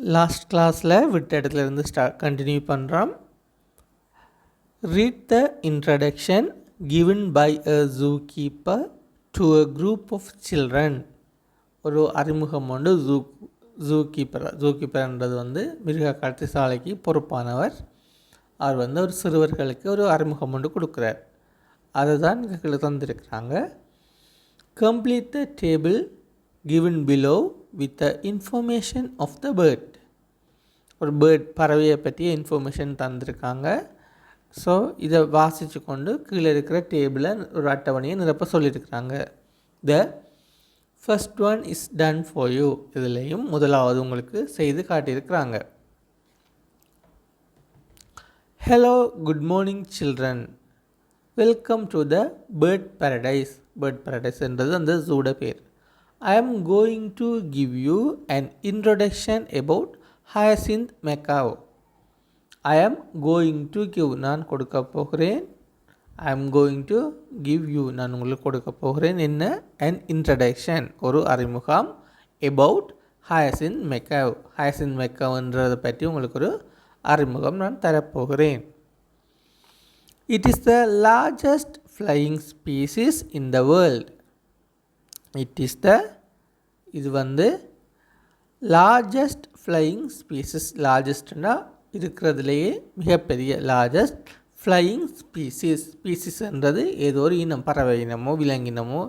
Last கிளாஸில் விட்ட இடத்துல இருந்து ஸ்டா கண்டினியூ பண்ணுறோம் read the introduction given by a zoo keeper to a group of children ஒரு அறிமுகம் உண்டு. ஜூ ஜூ கீப்பர் ஜூ கீப்பர்ன்றது வந்து மிருக காட்சி சாலைக்கு பொறுப்பானவர். அவர் வந்து ஒரு சிறுவர்களுக்கு ஒரு அறிமுகம் ஒன்று கொடுக்குறார். அதை தான் இங்கே தந்திருக்கிறாங்க. Complete the table given below with the information of the bird. ஒரு பேர்ட் பறவையை பற்றிய இன்ஃபர்மேஷன் தந்திருக்காங்க. ஸோ இதை வாசித்து கொண்டு கீழே இருக்கிற டேபிளை ஒரு அட்டவணையை நிரப்ப சொல்லியிருக்கிறாங்க. The first one is done for you இதுலேயும் முதலாவது உங்களுக்கு செய்து காட்டியிருக்கிறாங்க. Hello good morning children welcome to the bird paradise bird paradise-என்றது அந்த ஜூட பேர். I am going to give you an introduction about hyacinth macaw. I am going to give நான் கொடுக்க போகிறேன் I am going to give you நான் உங்களுக்கு கொடுக்க போகிறேன் என்ன an introduction ஒரு அறிமுகம் about hyacinth macaw hyacinth macaw-ன்றதை பற்றி உங்களுக்கு ஒரு அறிமுகம் நான் தரப்போகிறேன் It is the largest flying species in the world. It is the இது வந்து லார்ஜஸ்ட் ஃப்ளையிங் ஸ்பீசிஸ் லார்ஜஸ்ட்னா இருக்கிறதுலேயே மிகப்பெரிய லார்ஜஸ்ட் ஃப்ளையிங் ஸ்பீசிஸ் ஸ்பீசிஸ்ன்றது ஏதோ ஒரு இனம் பறவை இனமோ விலங்கினமோ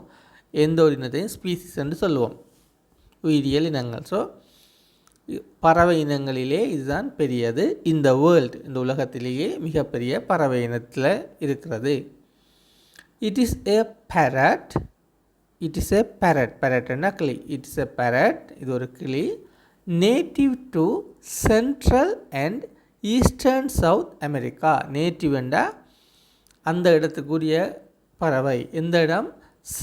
எந்த ஒரு இனத்தையும் ஸ்பீசிஸ் என்று சொல்லுவோம். உயிரியல் இனங்கள். ஸோ பறவை இனங்களிலே இதுதான் பெரியது. இந்த வேர்ல்டு இந்த உலகத்திலேயே மிகப்பெரிய பறவை இனத்தில் இருக்கிறது. It is a parrot it is a parrot பேரட்னா கிளி. இட் இஸ் எ பேரட் இது ஒரு கிளி. Native to central and eastern South America நேட்டிவ்ண்டா அந்த இடத்துக்குரிய பறவை. இந்த இடம்?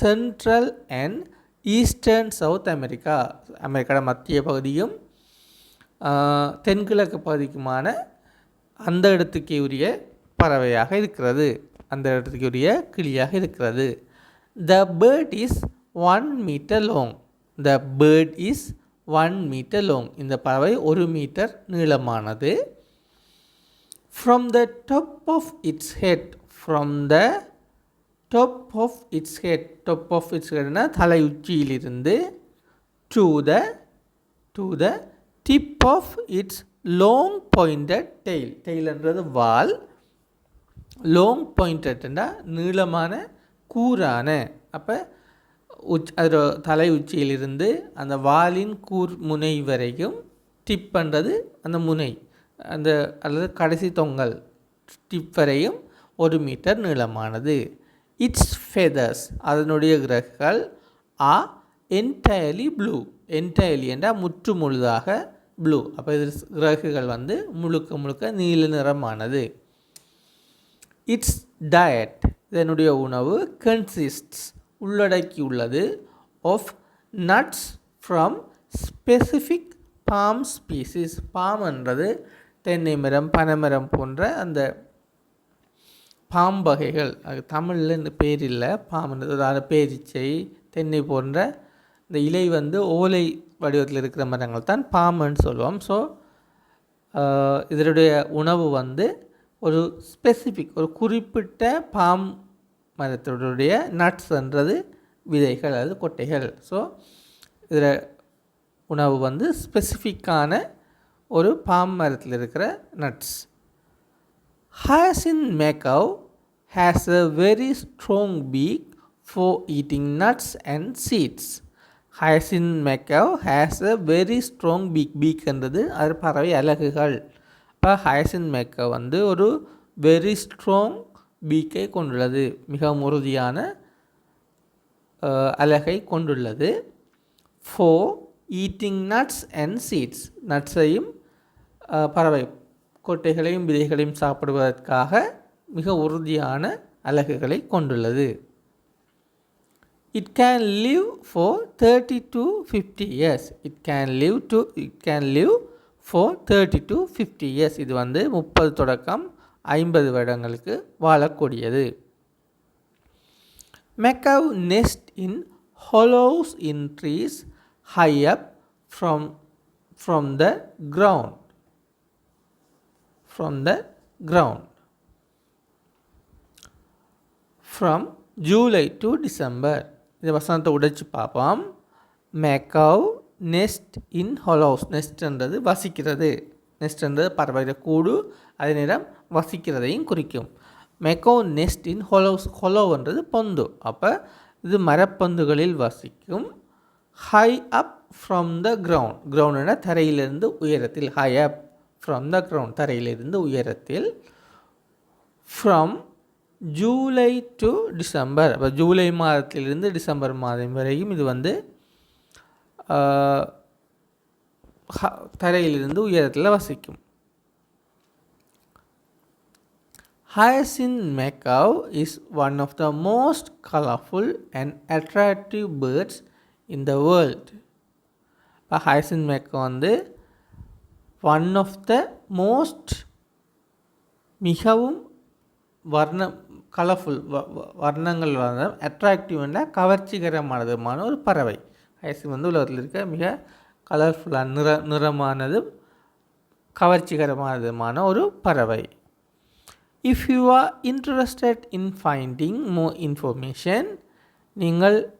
Central and eastern South America அமெரிக்காவோட மத்திய பகுதியும் தென்கிழக்கு பகுதிக்குமான அந்த இடத்துக்கு உரிய பறவையாக இருக்கிறது. அந்த இடத்துக்கு உரிய கிளியாக இருக்கிறது. The bird is one metre long the bird is one metre long இந்த பறவை ஒரு மீட்டர் நீளமானது. From the top of its head from the top of its head top of its ஹெட்னா தலை உச்சியிலிருந்து to the to the tip of its long pointed tail டெய்ல்ன்றது வால். Long பாயிண்டட்னா நீளமான கூரான அப்போ உச் அது தலை உச்சியிலிருந்து அந்த வாலின் கூர் முனை வரைக்கும் டிப் பண்ணுறது அந்த முனை அந்த அல்லது கடைசி தொங்கல் டிப் வரையும் ஒரு மீட்டர் நீளமானது. இட்ஸ் ஃபெதர்ஸ் அதனுடைய கிரகங்கள் ஆ என்டையர்லி ப்ளூ என்டையர்லி என்றால் முற்று முழுதாக ப்ளூ அப்போ இது கிரகுகள் வந்து முழுக்க முழுக்க நீல நிறமானது. இட்ஸ் டயட் இதனுடைய உணவு கன்சிஸ்ட்ஸ் உள்ளடக்கியுள்ளது of nuts from specific palm species palm என்றது தென்னை மரம் பனைமரம் போன்ற அந்த பாம் வகைகள். அது தமிழில் பேர் இல்லை. பாம்புன்றது அதாவது பேரிச்சை தென்னை போன்ற இந்த இலை வந்து ஓலை வடிவத்தில் இருக்கிற மரங்கள் தான் பாம்புன்னு சொல்லுவோம். ஸோ இதனுடைய உணவு வந்து ஒரு ஸ்பெசிஃபிக் ஒரு குறிப்பிட்ட பாம் மரத்தினுடைய நட்ஸ்ன்றது விதைகள் அல்லது கொட்டைகள். ஸோ இதில் உணவு வந்து ஸ்பெசிஃபிக்கான ஒரு பாம் மரத்தில் இருக்கிற nuts hyacinth macaw has a very strong beak for eating nuts and seeds hyacinth macaw has a very strong beak பீக்ன்றது அது பறவை அலகுகள். இப்போ ஹயசின் மேக்கர் வந்து ஒரு வெரி ஸ்ட்ராங் பீக்கை கொண்டுள்ளது. மிகவும் உறுதியான அலகை கொண்டுள்ளது. For eating nuts and seeds நட்ஸையும் பறவை கொட்டைகளையும் விதைகளையும் சாப்பிடுவதற்காக மிக உறுதியான அலகுகளை கொண்டுள்ளது. It can live for thirty to fifty years it can live to it can live for thirty to fifty years இது வந்து முப்பது தொடக்கம் ஐம்பது வருடங்களுக்கு வாழக்கூடியது. Macaw nest in hollows in trees high up from from the ground from the ground from July to December இந்த வசனத்தை உடைச்சு பார்ப்போம். மேக்கவ் நெஸ்ட் இன் ஹொலோஸ் நெஸ்ட்ன்றது வசிக்கிறது. நெஸ்ட்ன்றது பறவைகிற கூடு. அதே நேரம் வசிக்கிறதையும் குறிக்கும். மெக்கோ நெஸ்ட் இன் ஹொலோஸ் ஹொலோன்றது பொந்து. அப்போ இது மரப்பந்துகளில் வசிக்கும். High up from the ground கிரவுண்டுனா தரையிலிருந்து உயரத்தில். High up from the ground தரையிலிருந்து உயரத்தில். ஃப்ரம் ஜூலை டு டிசம்பர் அப்போ ஜூலை மாதத்திலிருந்து டிசம்பர் மாதம் வரையும் இது வந்து தரையிலிருந்து உயரத்தில் வசிக்கும் Hyacinth macaw is one of the most colorful and attractive birds in the world. இப்போ ஹயசின் மேக்கா வந்து ஒன் ஆஃப் த மோஸ்ட் மிகவும் வர்ண கலர்ஃபுல் வர்ணங்கள் வந்து அட்ராக்டிவ்னா கவர்ச்சிகரமானதுமான ஒரு பறவை ஐஸ்கிரீம் வந்து உலகத்தில் இருக்க மிக கலர்ஃபுல்லாக நிற நிறமானது கவர்ச்சிகரமானதுமான ஒரு பறவை. If you are interested in finding more information நீங்கள்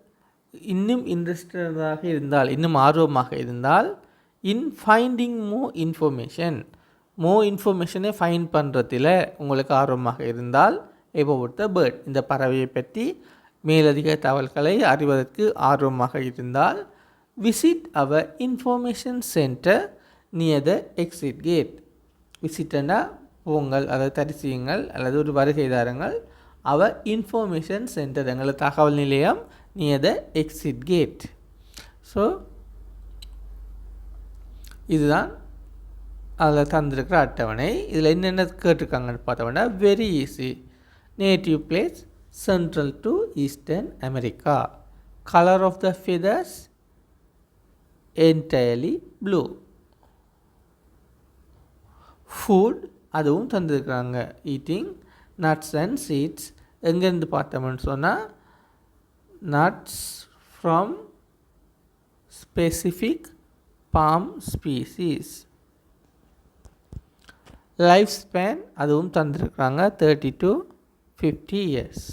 இன்னும் இன்ட்ரெஸ்டடாக இருந்தால் இன்னும் ஆர்வமாக இருந்தால் இன் ஃபைண்டிங் மோ இன்ஃபர்மேஷன் மோ இன்ஃபர்மேஷனை ஃபைண்ட் பண்ணுறதுல உங்களுக்கு ஆர்வமாக இருந்தால் about த பேர்ட் இந்த பறவையை பற்றி மேலதிக தகவல்களை அறிவதற்கு ஆர்வமாக இருந்தால் visit our information centre near the exit gate விசிட்டனா போங்கள் அதை தரிசியுங்கள் அல்லது ஒரு வருகை தாருங்கள். அவர் இன்ஃபர்மேஷன் சென்டர் எங்களது தகவல் நிலையம் near the exit gate so இதுதான் அதில் தந்திருக்கிற அட்டவணை. இதில் என்னென்ன கேட்டிருக்காங்கன்னு பார்த்தோம்னா very easy native place central to eastern America colour of the feathers entirely blue food அதுவும் தந்துருக்குறாங்க. ஈட்டிங் நட்ஸ் அண்ட் சீட்ஸ் எங்கேருந்து பார்த்தோம்னு சொன்னால் nuts from specific palm species life span அதுவும் தந்திருக்கிறாங்க. Thirty to fifty years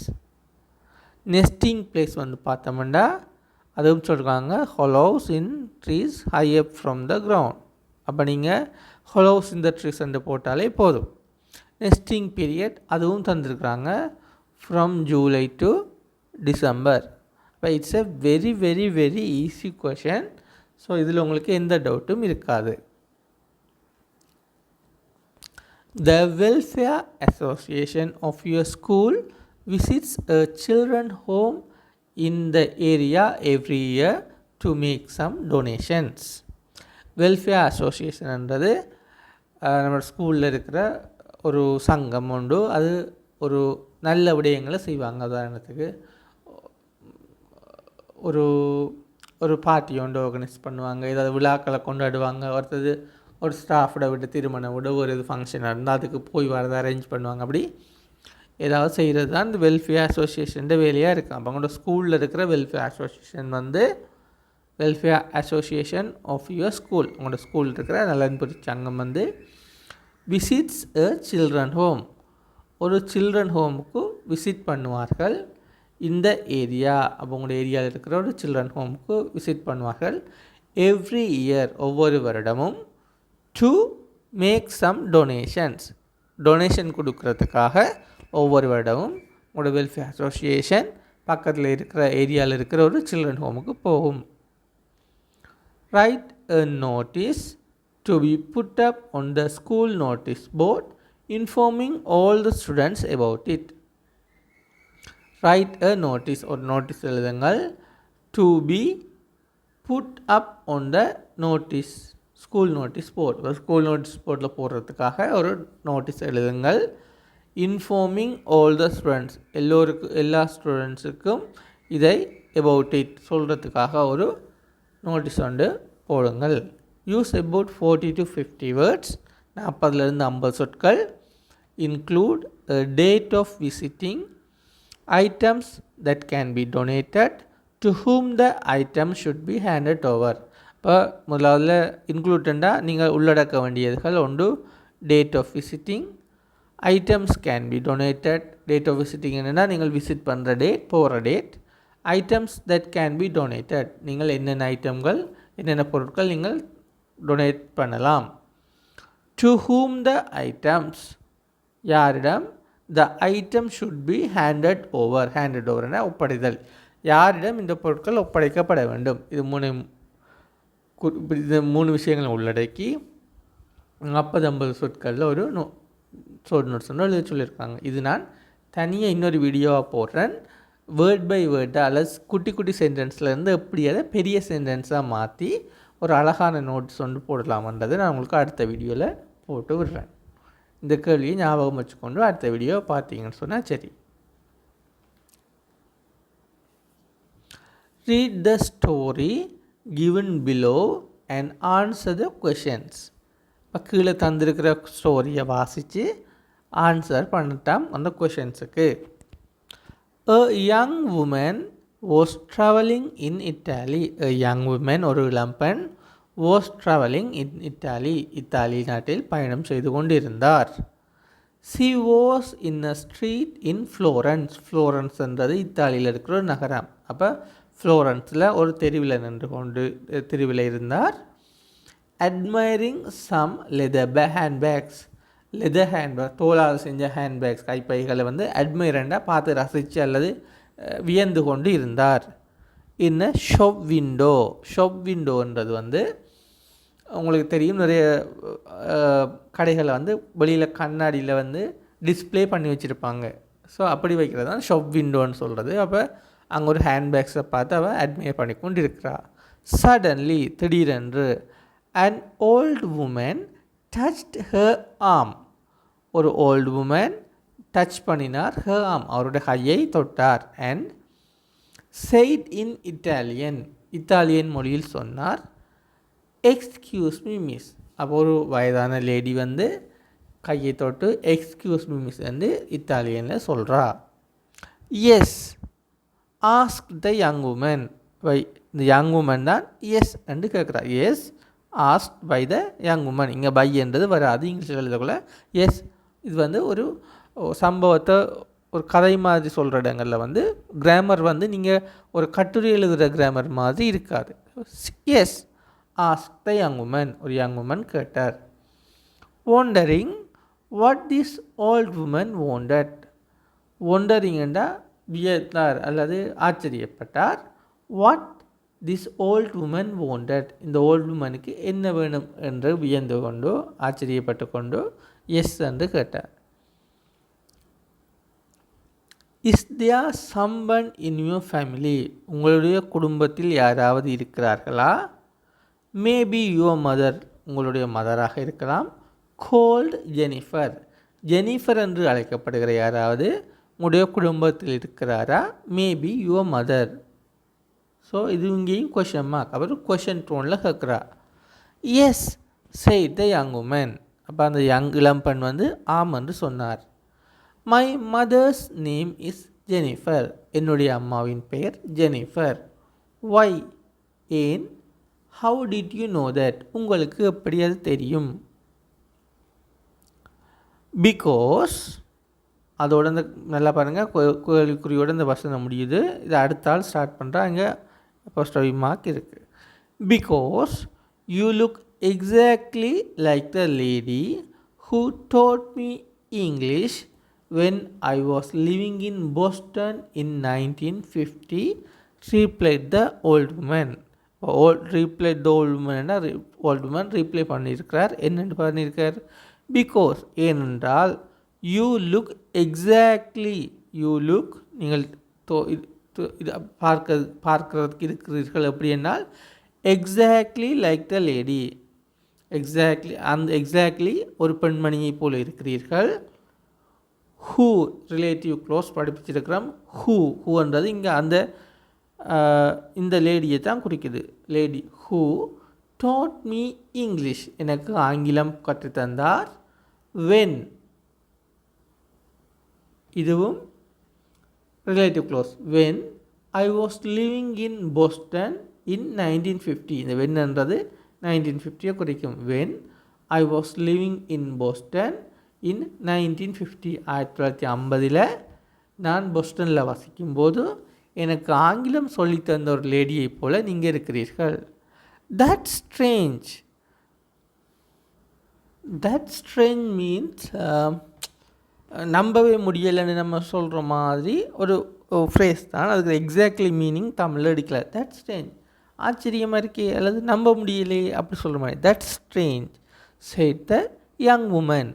nesting place வந்து பார்த்தோம்னா அதுவும் சொல்கிறாங்க hollows in trees high up from the ground அப்போ நீங்கள் ஹொலோஸ் இந்த ட்ரீஸ் என்று போட்டாலே போதும். நெஸ்டிங் பீரியட் அதுவும் தந்திருக்கிறாங்க ஃப்ரம் ஜூலை டு டிசம்பர் இப்போ it's a very very very easy question so இதில் உங்களுக்கு எந்த டவுட்டும் இருக்காது. The Welfare Association of your school visits a children home in the area every year to make some donations. Welfare அசோசியேஷன்ன்றது நம்ம ஸ்கூலில் இருக்கிற ஒரு சங்கம் உண்டு. அது ஒரு நல்ல விடயங்களை செய்வாங்க. உதாரணத்துக்கு ஒரு ஒரு பார்ட்டி ஒன்று ஆர்கனைஸ் பண்ணுவாங்க. ஏதாவது விழாக்களை கொண்டாடுவாங்க. ஒருத்தது ஒரு ஸ்டாஃபோட விட்டு திருமணம் விட ஒரு இது ஃபங்க்ஷனாக இருந்தால் அதுக்கு போய் வரதை அரேஞ்ச் பண்ணுவாங்க. அப்படி ஏதாவது செய்கிறது தான் இந்த வெல்ஃபேர் அசோசியேஷன் வேலையாக இருக்குது அப்போ அவங்களோட ஸ்கூலில் இருக்கிற வெல்ஃபேர் அசோசியேஷன் வந்து welfare association of your school உங்களோட ஸ்கூல் இருக்கிற நலன்புரி சங்கம் வந்து விசிட்ஸ் அ சில்ட்ரன் ஹோம் ஒரு சில்ட்ரன் ஹோமுக்கு விசிட் பண்ணுவார்கள் இந்த ஏரியா அப்போ ஏரியாவில் இருக்கிற ஒரு சில்ட்ரன் ஹோமுக்கு விசிட் பண்ணுவார்கள் எவ்ரி இயர் ஒவ்வொரு வருடமும். To make some donations donation கொடுக்கறதுக்காக ஒவ்வொரு வருடமும் உங்களோட வெல்ஃபேர் அசோசியேஷன் பக்கத்தில் இருக்கிற ஏரியாவில் இருக்கிற ஒரு சில்ட்ரன் ஹோமுக்கு போகும் write a notice to be put up on the school notice board informing all the students about it write a notice ஒரு நோட்டீஸ் எழுதுங்கள் to be put up on the notice school notice board school notice போர்டில் போடுறதுக்காக ஒரு notice எழுதுங்கள். Informing all the students எல்லோருக்கும் எல்லா ஸ்டூடெண்ட்ஸுக்கும் இதை எபவுட் இட் சொல்கிறதுக்காக ஒரு நோட்டீஸ் வந்து போடுங்கள். Use about forty to fifty words நாற்பதுலேருந்து ஐம்பது சொற்கள். Include date of visiting items that can be donated to whom the item should be handed over இப்போ இப்போ முதலாவதுல நீங்கள் உள்ளடக்க வேண்டியதுகள் ஒன்று date of visiting items can be donated date of visiting என்னென்னா நீங்கள் விசிட் பண்ணுற டேட் போகிற date items that can be donated நீங்கள் என்னென்ன ஐட்டம்கள் என்னென்ன பொருட்கள் நீங்கள் டொனேட் பண்ணலாம். டு ஹூம் த ஐட்டம்ஸ் யாரிடம்? The item should be handed over handed ஓவர்னா ஒப்படைதல். யாரிடம் இந்த பொருட்கள் ஒப்படைக்கப்பட வேண்டும்? இது மூணு இது மூணு விஷயங்களை உள்ளடக்கி நாற்பது ஐம்பது சொற்களில் ஒரு நோ சொல் நோட்ஸ் ஒன்று எழுத சொல்லியிருக்காங்க. இது நான் தனியாக இன்னொரு வீடியோவாக போடுறேன். வேர்ட் பை வேர்டு அல்லது குட்டி குட்டி சென்டென்ஸ்லேருந்து எப்படி அதை பெரிய சென்டென்ஸாக மாற்றி ஒரு அழகான நோட்ஸ் ஒன்று போடலாமன்றதை நான் உங்களுக்கு அடுத்த வீடியோவில் போட்டு விடுறேன். இந்த கேள்வியை ஞாபகம் வச்சுக்கொண்டு அடுத்த வீடியோ பார்த்தீங்கன்னு சொன்னால் சரி. Read the story given below and answer the questions. இப்போ கீழே தந்திருக்கிற ஸ்டோரியை வாசித்து ஆன்சர் பண்ணட்டாம் அந்த கொஷின்ஸுக்கு a young woman was travelling in Italy a young woman ஒரு இளம்பெண் வாஸ் ட்ராவலிங் இன் இட்டாலி இத்தாலி நாட்டில் பயணம் செய்து கொண்டிருந்தார் she was in a street in Florence ஃப்ளோரன்ஸ்ன்றது இத்தாலியில் இருக்கிற ஒரு நகரம் அப்போ ஃப்ளோரன்ஸில் ஒரு தெருவில் நின்று கொண்டு தெருவில் இருந்தார். Admiring some leather bag handbags leather handbag தோலால் செஞ்ச ஹேண்ட்பேக்ஸ் கைப்பைகளை வந்து அட்மைரண்டாக பார்த்து ரசித்து அல்லது வியந்து கொண்டு இருந்தார். இன்ன ஷொப் விண்டோ ஷொப் விண்டோன்றது வந்து உங்களுக்கு தெரியும் நிறைய கடைகளை வந்து வெளியில் கண்ணாடியில் வந்து டிஸ்ப்ளே பண்ணி வச்சுருப்பாங்க. ஸோ அப்படி வைக்கிறது தான் ஷாப் விண்டோன்னு சொல்கிறது அப்போ அங்கே ஒரு ஹேண்ட்பேக்ஸை பார்த்து அவள் அட்மையர் பண்ணி கொண்டு இருக்கிறா சடன்லி திடீரென்று and old woman touched her arm ஒரு ஓல்டு உமன் டச் பண்ணினார் ஹர் ஆம் அவருடைய கையை தொட்டார். And said in Italian Italian மொழியில் சொன்னார் எக்ஸ்கியூஸ் மீ மிஸ் அப்போ ஒரு வயதான லேடி வந்து கையை தொட்டு எக்ஸ்கியூஸ் மீ மிஸ் வந்து இத்தாலியனில் சொல்கிறா yes ask the young woman why இந்த யங் உமன் தான் எஸ் என்று கேட்குறா yes ask by the young woman இங்கே பை என்றது வராது இங்கிலீஷில் எழுதக்குள்ள. எஸ் இது வந்து ஒரு சம்பவத்தை ஒரு கதை மாதிரி சொல்கிற இடங்களில் வந்து கிராமர் வந்து நீங்கள் ஒரு கட்டுரை எழுதுகிற கிராமர் மாதிரி இருக்காது. Yes ask the young woman ஒரு யங் உமன் கேட்டார். Wondering what this old woman wondered ஒண்டரிங்கன்னா வியத்தார் அல்லது ஆச்சரியப்பட்டார். What this old woman wanted இந்த ஓல்ட் உமனுக்கு என்ன வேணும் என்று வியந்து கொண்டு ஆச்சரியப்பட்டு கொண்டு எஸ் என்று கேட்டார். Is there someone in your family உங்களுடைய குடும்பத்தில் யாராவது இருக்கிறார்களா? மேபி யுவர் மதர் உங்களுடைய மதராக இருக்கலாம். கோல்ட் ஜெனிஃபர் ஜெனிஃபர் என்று அழைக்கப்படுகிற யாராவது? உங்களுடைய குடும்பத்தில் இருக்கிறாரா? மேபி யுவர் மதர் ஸோ இது இங்கேயும் கொஷன் மார்க் அப்புறம் கொஷன் டோனில் கேட்குறா எஸ் செய் த யங் உமன் அப்போ அந்த யங் இளம்பெண் வந்து ஆம் என்று சொன்னார். My mother's name is Jennifer என்னுடைய அம்மாவின் பெயர் ஜெனிஃபர் ஒய் ஏன்? How did you know that உங்களுக்கு எப்படி அது தெரியும்? பிகாஸ் அதோட இந்த நல்லா பாருங்கள் கேள்விக்குறியோட இந்த வசனம் முடியுது. இது அடுத்த ஆள் ஸ்டார்ட் பண்ணுறாங்க ஃபர்ஸ்ட் மார்க் இருக்குது because you look exactly like the lady who taught me English when I was living in Boston in nineteen fifty replied the old woman old replied the old உமன்னா old woman reply பண்ணியிருக்கிறார். என்னென்னு பண்ணியிருக்கார்? Because ஏனென்றால் you look exactly you look நீங்கள் தோ இது இது பார்க்க பார்க்கறதுக்கு இருக்கிறீர்கள் எப்படி என்னால் exactly like the lady exactly அந்த எக்ஸாக்ட்லி ஒரு பெண்மணியை போல் இருக்கிறீர்கள். ஹூ ரிலேட்டிவ் க்ளோஸ் படிப்பிச்சிருக்கிறோம். ஹூ ஹூன்றது இங்கே அந்த இந்த லேடியை தான் குறிக்குது. Lady who taught me English எனக்கு ஆங்கிலம் கற்றுத்தந்தார். வென் இதுவும் relative clause when I was living in Boston in nineteen fifty இந்த வென்ன்றது நைன்டீன் ஃபிஃப்டியை குறிக்கும். When I was living in Boston in nineteen fifty ஆயிரத்தி தொள்ளாயிரத்தி ஐம்பதில் நான் போஸ்டனில் வசிக்கும்போது எனக்கு ஆங்கிலம் சொல்லித்தந்த ஒரு லேடியைப் போல நீங்கள் இருக்கிறீர்கள். That strange that strange means நம்பவே முடியலைன்னு நம்ம சொல்கிற மாதிரி ஒரு ஃப்ரேஸ் தான். அதுக்கு எக்ஸாக்ட்லி மீனிங் தமிழில் எடுக்கல தட் ஸ்ட்ரேஞ்ச் ஆச்சரியமாக இருக்கே அல்லது நம்ப முடியலையே அப்படி சொல்கிற மாதிரி. That strange said the young woman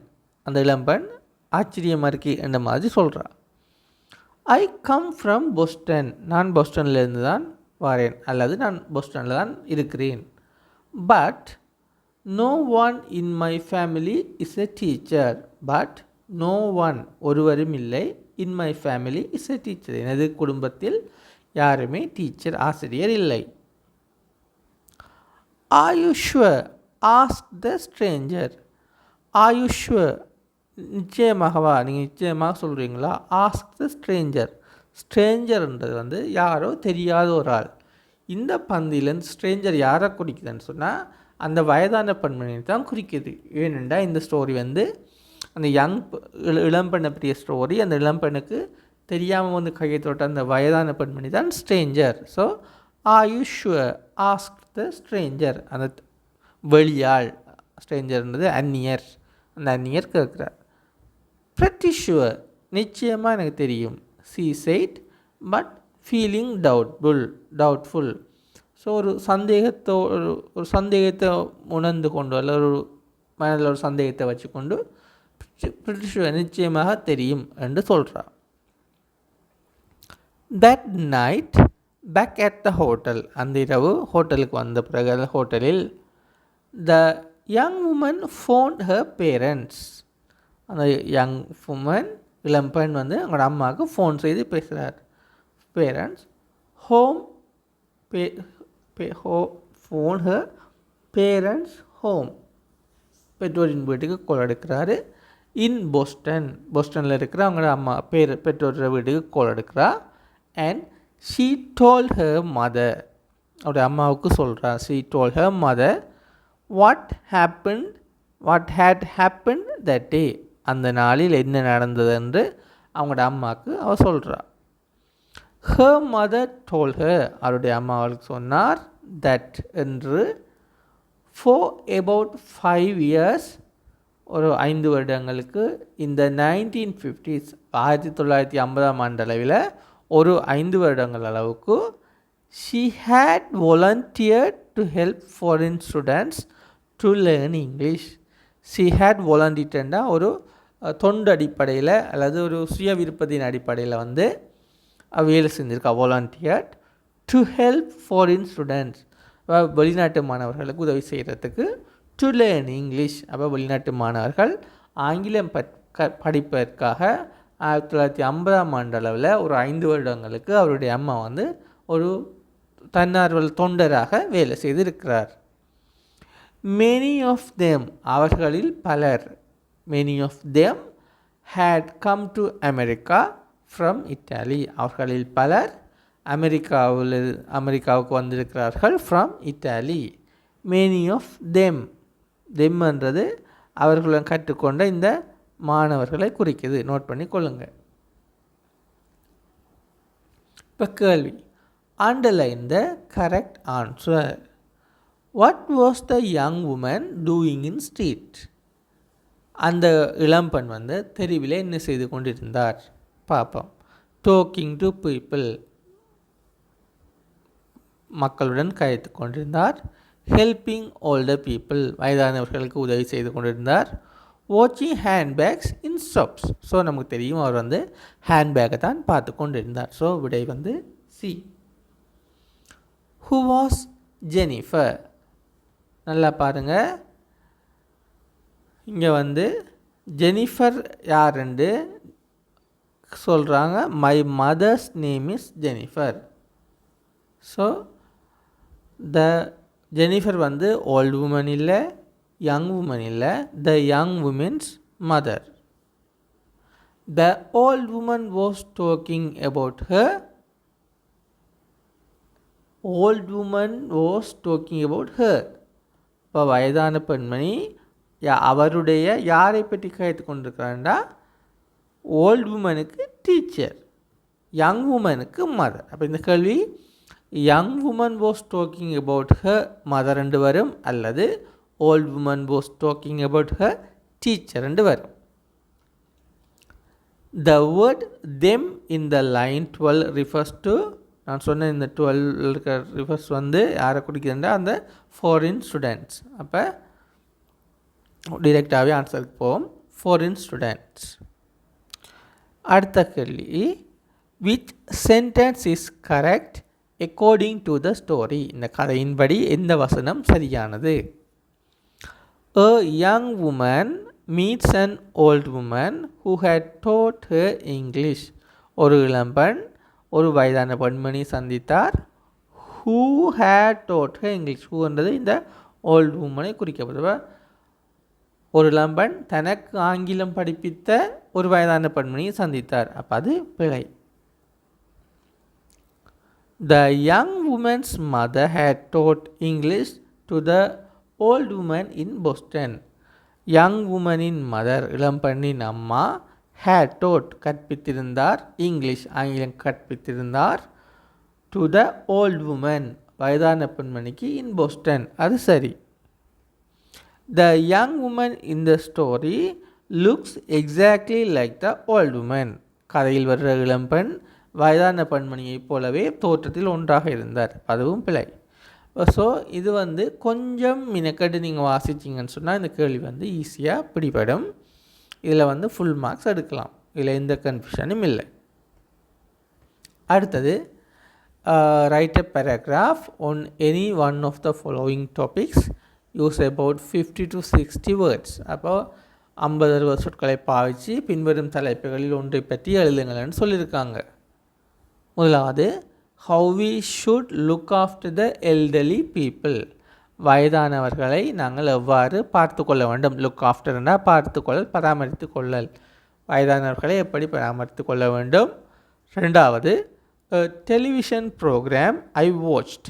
அந்த இளம்பெண் ஆச்சரியமாக இருக்கே என்ற மாதிரி சொல்கிறா ஐ கம் ஃப்ரம் பொஸ்டன் நான் பொஸ்டன்லேருந்து தான் வரேன். அல்லது நான் பொஸ்டனில் தான் இருக்கிறேன். But no one in my family is a teacher but no one ஒருவரும் இல்லை. In my family is a teacher எனது குடும்பத்தில் யாருமே டீச்சர் ஆசிரியர் இல்லை. Are you sure ask the stranger are you sure நிச்சயமாகவா? நீங்கள் நிச்சயமாக சொல்கிறீங்களா ஆஸ்க் த ஸ்ட்ரேஞ்சர் ஸ்ட்ரேஞ்சர்ன்றது வந்து யாரோ தெரியாத ஒரு ஆள். இந்த பந்திலேருந்து ஸ்ட்ரேஞ்சர் யாரை குறிக்குதுன்னு சொன்னால் அந்த வயதான பெண்மணியை தான் குறிக்குது. ஏனெண்டா இந்த ஸ்டோரி வந்து அந்த யங் இளம்பெண்ணை பற்றிய ஸ்டோரி அந்த இளம்பெண்ணுக்கு தெரியாமல் வந்து கையை தொட்ட அந்த வயதான பெண்மணி தான் stranger so are you sure ask the stranger அந்த வெளியாள் ஸ்ட்ரேஞ்சர்ன்றது அந்நியர். அந்த அந்நியர் கேட்குறார். Pretty நிச்சயமாக எனக்கு தெரியும். She said but feeling doubtful doubtful so ஒரு சந்தேகத்தோ ஒரு ஒரு சந்தேகத்தை உணர்ந்து கொண்டு அல்ல ஒரு மனதில் ஒரு சந்தேகத்தை வச்சுக்கொண்டு பிரிட்டிஷ் நிச்சயமாக தெரியும் என்று சொல்கிறார் that night back at the hotel அந்த இரவு ஹோட்டலுக்கு வந்த பிறகு அந்த ஹோட்டலில் the young woman phone her parents அந்த யங் உமன் இளம்பெண் வந்து அவங்களோட அம்மாவுக்கு ஃபோன் செய்து பேசுகிறார் பேரண்ட்ஸ் ஹோம் பே பே ஹோ ஃபோன் ஹர் பேரண்ட்ஸ் ஹோம் பெற்றோரின் வீட்டுக்கு கொள் எடுக்கிறாரு இன் போஸ்டன். போஸ்டனில் இருக்கிற அவங்களோட அம்மா பேர் பெற்றோர் வீட்டுக்கு கோல் எடுக்கிறா. And she told her mother அவருடைய அம்மாவுக்கு சொல்கிறா she told her mother what happen what had happen that day அந்த நாளில் என்ன நடந்தது என்று அவங்களோட அம்மாவுக்கு அவள் சொல்கிறா ஹர் மதர் டோல் ஹர் அவருடைய அம்மா அவளுக்கு சொன்னார் தட் என்று ஃபோர் எபவுட் ஃபைவ் இயர்ஸ் ஒரு ஐந்து வருடங்களுக்கு இந்த நைன்டீன் ஃபிஃப்டிஸ் ஆயிரத்தி தொள்ளாயிரத்தி ஐம்பதாம் ஆண்டு அளவில் ஒரு ஐந்து வருடங்கள் அளவுக்கு she had volunteered to help foreign students to learn English she had volunteered ஒரு தொண்டு அடிப்படையில் அல்லது ஒரு சுய விருப்பத்தின் அடிப்படையில் வந்து வேலை செஞ்சுருக்கா volunteer to help foreign students வெளிநாட்டு மாணவர்களுக்கு உதவி செய்கிறதுக்கு டு லேர்ன் இங்கிலீஷ் அப்போ வெளிநாட்டு மாணவர்கள் ஆங்கிலம் பற் க படிப்பதற்காக ஆயிரத்தி தொள்ளாயிரத்தி ஐம்பதாம் ஆண்டு அளவில் ஒரு ஐந்து வருடங்களுக்கு அவருடைய அம்மா வந்து ஒரு தன்னார்வல் தொண்டராக வேலை செய்திருக்கிறார். மெனி ஆஃப் தேம் அவர்களில் பலர் many of them had come to America from Italy அவர்களில் பலர் அமெரிக்காவில் அமெரிக்காவுக்கு வந்திருக்கிறார்கள் from Italy many of them தெம்ன்றது அவர்களுடன் கற்றுக்கொண்ட இந்த மாணவர்களை குறிக்குது. நோட் பண்ணி கொள்ளுங்கள் இப்போ கேள்வி. Underline the correct answer what was the young woman doing in street அந்த இளம்பெண் வந்து தெருவில் என்ன செய்து கொண்டிருந்தார்? பார்ப்போம் டோக்கிங் டு பீப்புள் மக்களுடன் கழித்து கொண்டிருந்தார். ஹெல்பிங் ஓல்டர் பீப்புள் வயதானவர்களுக்கு உதவி செய்து கொண்டிருந்தார். வாட்சிங் ஹேண்ட்பேக்ஸ் இன் ஷாப்ஸ் ஸோ நமக்கு தெரியும் அவர் வந்து ஹேண்ட்பேக்கை தான் பார்த்து கொண்டிருந்தார். ஸோ விடை வந்து சி ஹூ வாஸ் ஜெனிஃபர் நல்லா பாருங்கள் இங்கே வந்து ஜெனிஃபர் யாருண்டு சொல்கிறாங்க my mother's name is Jennifer so the Jennifer வந்து ஓல்டு உமன் இல்லை யங் உமன் இல்லை the young woman's mother. The old woman was talking about her. Old woman was talking about her. இப்போ வயதான பெண்மணி யா- அவருடைய யாரை பற்றி கேட்டு கொண்டிருக்கிறாண்டா ஓல்டு உமனுக்கு டீச்சர் யங் உமனுக்கு மதர். அப்போ இந்த கேள்வி young woman was talking about her mother ரெண்டு வரும் அல்லது old woman was talking about her teacher ரெண்டு வரும் the word them in the line twelve refers to நான் சொன்ன இந்த டுவெல் இருக்கிற ரிஃபர்ஸ் வந்து யாரை குறிக்குதுன்னா அந்த ஃபாரின் ஸ்டூடெண்ட்ஸ் அப்போ டிரெக்டாகவே ஆன்சருக்கு போவோம் ஃபாரின் ஸ்டூடெண்ட்ஸ் அடுத்த கேள்வி which sentence is correct according to the story இந்த கதையின்படி எந்த வசனம் சரியானது. A young woman meets an old woman who had taught her English ஒரு இளம்பெண் ஒரு வயதான பெண்மணி சந்தித்தார். Who had taught her English ஹூன்றது என்றது இந்த ஓல்டு உமனை குறிக்கப்படுவ ஒரு இளம்பெண் தனக்கு ஆங்கிலம் படிப்பித்த ஒரு வயதான பெண்மணியை சந்தித்தார். அப்போ அது பிழை. The young woman's mother had taught English to the old woman in Boston. Young உமனின் mother இளம்பெண்ணின் அம்மா had taught கற்பித்திருந்தார் இங்கிலீஷ் ஆங்கிலம் கற்பித்திருந்தார் டு த ஓல்ட் உமன் வயதான பெண்மணிக்கு இன் போஸ்டன் அது சரி. The young woman in the story looks exactly like the old woman கதையில் வர்ற இளம்பெண் வயதான பெண்மணியைப் போலவே தோற்றத்தில் ஒன்றாக இருந்தார். அதுவும் பிழை. ஸோ இது வந்து கொஞ்சம் மினக்கட்டு நீங்கள் வாசிச்சிங்கன்னு சொன்னால் இந்த கேள்வி வந்து ஈஸியாக பிடிபடும். இதில் வந்து ஃபுல் மார்க்ஸ் எடுக்கலாம். இதில் எந்த கன்ஃபியூஷனும் இல்லை. அடுத்தது write a paragraph on any one of the following topics use about fifty to sixty words அப்போ ஐம்பது அறுபது சொற்களை பாவிச்சு பின்வரும் தலைப்புகளில் ஒன்றை பற்றி எழுதுங்கள்னு சொல்லியிருக்காங்க. முதலாவது how we should look after the elderly people வயதானவர்களை நாங்கள் எவ்வாறு பார்த்து கொள்ள வேண்டும்? லுக் ஆஃப்டர்னா பார்த்து கொள்ளல் பராமரித்து கொள்ளல். வயதானவர்களை எப்படி பராமரித்து கொள்ள வேண்டும்? ரெண்டாவது television programme I watched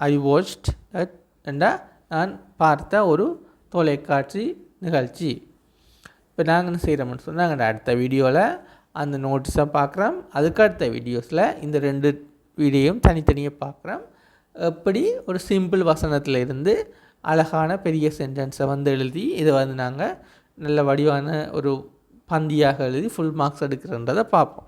I watched என்றா நான் பார்த்த ஒரு தொலைக்காட்சி நிகழ்ச்சி. இப்போ நாங்கள் என்ன செய்கிறோம்னு சொன்னால் அடுத்த வீடியோவில் அந்த நோட்ஸை பார்க்குறோம் அதுக்கு அடுத்த வீடியோஸில் இந்த ரெண்டு வீடியோவும் தனித்தனியாக பார்க்குறோம் எப்படி ஒரு சிம்பிள் வசனத்தில் இருந்து அழகான பெரிய சென்டென்ஸை வந்து எழுதி இதை வந்து நாங்கள் நல்ல வடிவான ஒரு பந்தியாக எழுதி ஃபுல் மார்க்ஸ் எடுக்கிறன்றதை பார்ப்போம்.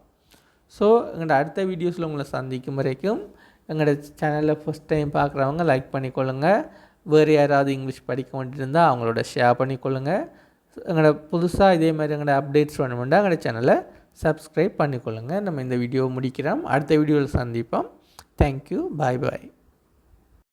ஸோ எங்களோட அடுத்த வீடியோஸில் உங்களை சந்திக்கும் வரைக்கும் எங்களோட சேனலில் ஃபஸ்ட் டைம் பார்க்குறவங்க லைக் பண்ணிக்கொள்ளுங்கள் வேறு யாராவது இங்கிலீஷ் படிக்க வேண்டியிருந்தால் அவங்களோட ஷேர் பண்ணிக்கொள்ளுங்கள் எங்களோட புதுசாக இதே மாதிரி எங்களோட அப்டேட்ஸ் வேணுமெண்டா எங்களோட சேனலை சப்ஸ்கிரைப் பண்ணிக்கொள்ளுங்கள் நம்ம இந்த வீடியோ முடிக்கிறோம். அடுத்த வீடியோவில் சந்திப்போம். தேங்க்யூ பாய் பாய்